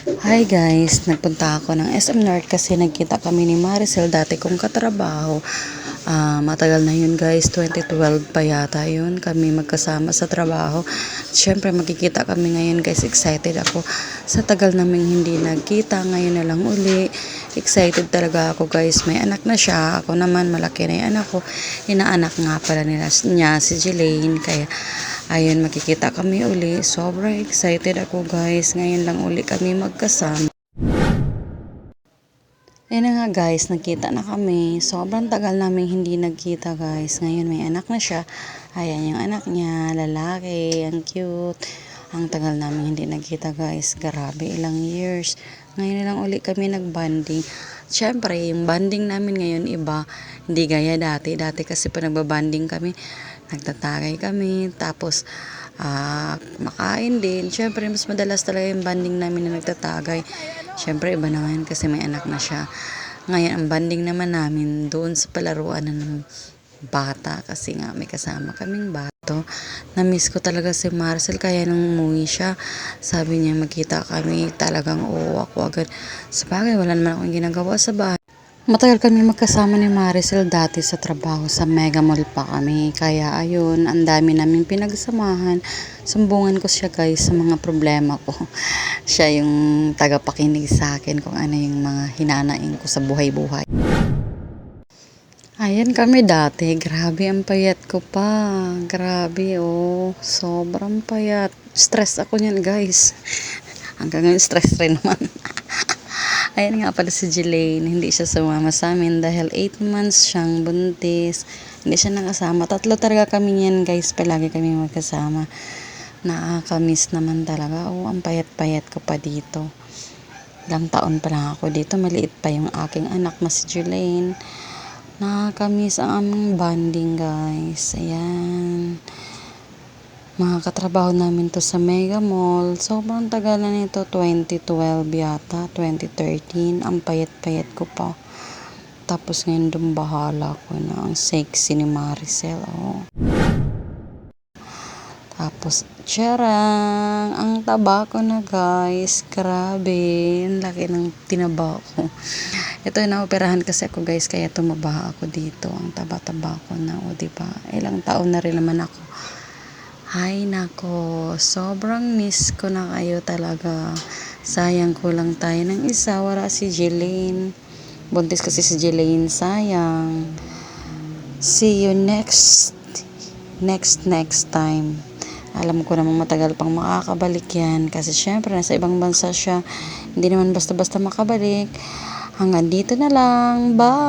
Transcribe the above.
Hi guys, nagpunta ako ng SM North kasi nagkita kami ni Maricel dati kong katrabaho. Ah, matagal na yun guys, 2012 pa yata yun kami magkasama sa trabaho. Siyempre magkikita kami ngayon guys, excited ako. Sa tagal naming hindi nagkita, ngayon na lang uli. Excited talaga ako guys, may anak na siya. Ako naman, malaki na yung anak ko. Inaanak nga pala nila, niya si Jelaine, kaya Ayun, makikita kami uli. Sobrang excited ako guys. Ngayon lang uli kami magkasama. Ayun na nga guys, nagkita na kami. Sobrang tagal namin hindi nagkita guys. Ngayon may anak na siya. Ayan yung anak niya, lalaki, ang cute. Ang tagal namin hindi nagkita guys. Grabe, ilang years. Ngayon lang uli kami nagbanding. Siyempre, yung banding namin ngayon iba. Hindi gaya dati. Dati kasi pa nagbabanding kami, nagtatagay kami. Tapos, ah, makain din. Siyempre, mas madalas talaga yung banding namin na nagtatagay. Siyempre, iba naman kasi may anak na siya. Ngayon, ang banding naman namin doon sa palaruan na ng bata kasi nga may kasama kaming bato. Na-miss ko talaga si Marcel kaya nung umuwi siya, sabi niya magkita kami, talagang oo ako agad. Sa bagay, wala naman akong ginagawa sa bahay. Matagal kami magkasama ni Maricel dati sa trabaho sa Mega Mall pa kami. Kaya ayun, ang dami namin pinagsamahan. Sumbungan ko siya guys sa mga problema ko. siya yung tagapakinig sa akin kung ano yung mga hinanaing ko sa buhay-buhay. Ayan kami dati. Grabe ang payat ko pa. Grabe oh. Sobrang payat. Stress ako niyan guys. Hanggang ngayon stress rin naman. Ayan nga pala si Jelaine, hindi siya sumama sa amin dahil 8 months siyang buntis. Hindi siya nakasama. Tatlo talaga kami niyan guys, palagi kami magkasama. Nakakamiss naman talaga. Oh, ang payat-payat ko pa dito. Ilang taon pa lang ako dito. Maliit pa yung aking anak na si Jelaine. Nakakamiss ang aming bonding guys. Ayan mga katrabaho namin to sa Mega Mall. Sobrang tagal na nito, 2012 yata, 2013. Ang payat-payat ko pa. Tapos ngayon dumbahala ko na ang sexy ni Maricel. Oh. Tapos, tsyarang, ang taba ko na guys. Grabe, ang laki ng tinaba ko. Ito, naoperahan kasi ako guys, kaya tumaba ako dito. Ang taba-taba ko na, o diba? Ilang taon na rin naman ako. Ay nako, sobrang miss ko na kayo talaga. Sayang ko lang tayo ng isa, wala si Jelaine. Buntis kasi si Jelaine, sayang. See you next, next, next time. Alam ko namang matagal pang makakabalik yan kasi syempre nasa ibang bansa siya. Hindi naman basta-basta makabalik. Hanggang dito na lang. Bye!